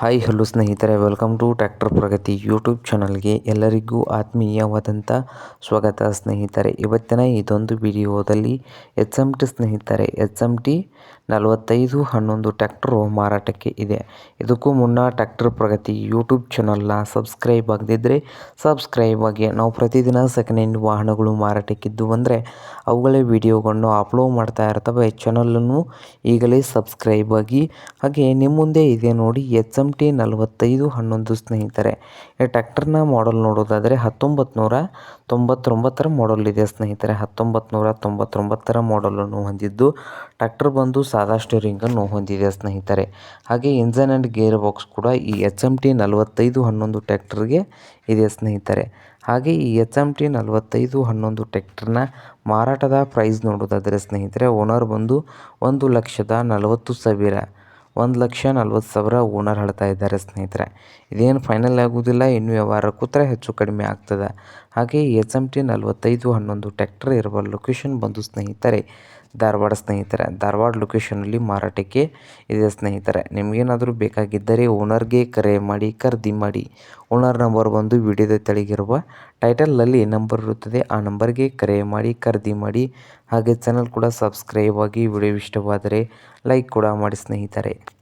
Hi hello ಸ್ನೇಹಿತರೆ welcome to tractor Pragati YouTube ಚಾನಲ್ಗೆ ಎಲ್ಲರಿಗೂ ಆತ್ಮೀಯವಾದಂಥ ಸ್ವಾಗತ ಸ್ನೇಹಿತರೆ. ಇವತ್ತಿನ ಇದೊಂದು ವಿಡಿಯೋದಲ್ಲಿ ಎಚ್ ಎಂ ಟಿ ಸ್ನೇಹಿತರೆ, ಎಚ್ ಎಂ ಟಿ ನಲವತ್ತೈದು ಹನ್ನೊಂದು ಟ್ಯಾಕ್ಟರು ಮಾರಾಟಕ್ಕೆ ಇದೆ. ಇದಕ್ಕೂ ಮುನ್ನ ಟ್ರ್ಯಾಕ್ಟರ್ ಪ್ರಗತಿ ಯೂಟ್ಯೂಬ್ ಚಾನಲ್ನ ಸಬ್ಸ್ಕ್ರೈಬ್ ಆಗದಿದ್ದರೆ ಸಬ್ಸ್ಕ್ರೈಬ್ ಆಗಿ. ನಾವು ಪ್ರತಿದಿನ ಸೆಕೆಂಡ್ ಹ್ಯಾಂಡ್ ವಾಹನಗಳು ಮಾರಾಟಕ್ಕಿದ್ದು ಅಂದರೆ ಅವುಗಳೇ ವಿಡಿಯೋಗಳನ್ನು ಅಪ್ಲೋಡ್ ಮಾಡ್ತಾ ಇರ್ತವೆ. ಚಾನಲನ್ನು ಈಗಲೇ ಸಬ್ಸ್ಕ್ರೈಬ್ ಆಗಿ. ಹಾಗೆ ನಿಮ್ಮ ಮುಂದೆ ಇದೆ ನೋಡಿ ಎಚ್ ಎಂ ಟಿ ನಲವತ್ತೈದು ಹನ್ನೊಂದು ಸ್ನೇಹಿತರೆ. ಈ ಟ್ಯಾಕ್ಟರ್ನ ಮಾಡಲ್ ನೋಡೋದಾದರೆ ಹತ್ತೊಂಬತ್ತು ನೂರ ತೊಂಬತ್ತೊಂಬತ್ತರ ಮಾಡಲ್ ಇದೆ ಸ್ನೇಹಿತರೆ. ಹತ್ತೊಂಬತ್ತು ನೂರ ತೊಂಬತ್ತೊಂಬತ್ತರ ಮಾಡಲನ್ನು ಹೊಂದಿದ್ದು ಟ್ಯಾಕ್ಟರ್ ಬಂದು ಸಾದಾ ಸ್ಟೇರಿಂಗನ್ನು ಹೊಂದಿದೆ ಸ್ನೇಹಿತರೆ. ಹಾಗೆ ಇಂಜನ್ ಆ್ಯಂಡ್ ಗೇರ್ ಬಾಕ್ಸ್ ಕೂಡ ಈ ಎಚ್ ಎಂ ಟಿ ನಲವತ್ತೈದು ಹನ್ನೊಂದು ಟ್ಯಾಕ್ಟರ್ಗೆ ಇದೆ ಸ್ನೇಹಿತರೆ. ಹಾಗೆ ಈ ಎಚ್ ಎಂ ಟಿ ನಲವತ್ತೈದು ಹನ್ನೊಂದು ಟ್ಯಾಕ್ಟರ್ನ ಮಾರಾಟದ ಪ್ರೈಸ್ ನೋಡೋದಾದರೆ ಸ್ನೇಹಿತರೆ ಓನರ್ ಬಂದು ಒಂದು ಲಕ್ಷದ ನಲವತ್ತು ಸಾವಿರ ಒಂದು ಲಕ್ಷ ನಲ್ವತ್ತು ಸಾವಿರ ಓನರ್ ಹೇಳ್ತಾ ಇದ್ದಾರೆ ಸ್ನೇಹಿತರೆ. ಇದೇನು ಫೈನಲ್ ಆಗೋದಿಲ್ಲ, ಇನ್ನು ವ್ಯವಹಾರ ಕೂತ್ರೆ ಹೆಚ್ಚು ಕಡಿಮೆ ಆಗ್ತದೆ. ಹಾಗೆ ಎಚ್ ಎಂ ಟಿ ನಲ್ವತ್ತೈದು ಹನ್ನೊಂದು ಟ್ಯಾಕ್ಟರ್ ಇರುವ ಲೊಕೇಶನ್ ಬಂದು ಸ್ನೇಹಿತರೆ ಧಾರವಾಡ ಸ್ನೇಹಿತರೆ. ಧಾರವಾಡ ಲೊಕೇಶನಲ್ಲಿ ಮಾರಾಟಕ್ಕೆ ಇದೆ ಸ್ನೇಹಿತರೆ. ನಿಮಗೇನಾದರೂ ಬೇಕಾಗಿದ್ದರೆ ಓನರ್ಗೆ ಕರೆ ಮಾಡಿ, ಖರೀದಿ ಮಾಡಿ. ಓನರ್ ನಂಬರ್ ಬಂದು ವಿಡಿಯೋದ ತೆಳಗಿರುವ ಟೈಟಲ್ನಲ್ಲಿ ನಂಬರ್ ಇರುತ್ತದೆ. ಆ ನಂಬರ್ಗೆ ಕರೆ ಮಾಡಿ, ಖರೀದಿ ಮಾಡಿ. ಹಾಗೆ ಚಾನಲ್ ಕೂಡ ಸಬ್ಸ್ಕ್ರೈಬ್ ಆಗಿ ವಿಡಿಯೋ ಇಷ್ಟವಾದರೆ ಲೈಕ್ ಕೂಡ ಮಾಡಿ ಸ್ನೇಹಿತರೆ.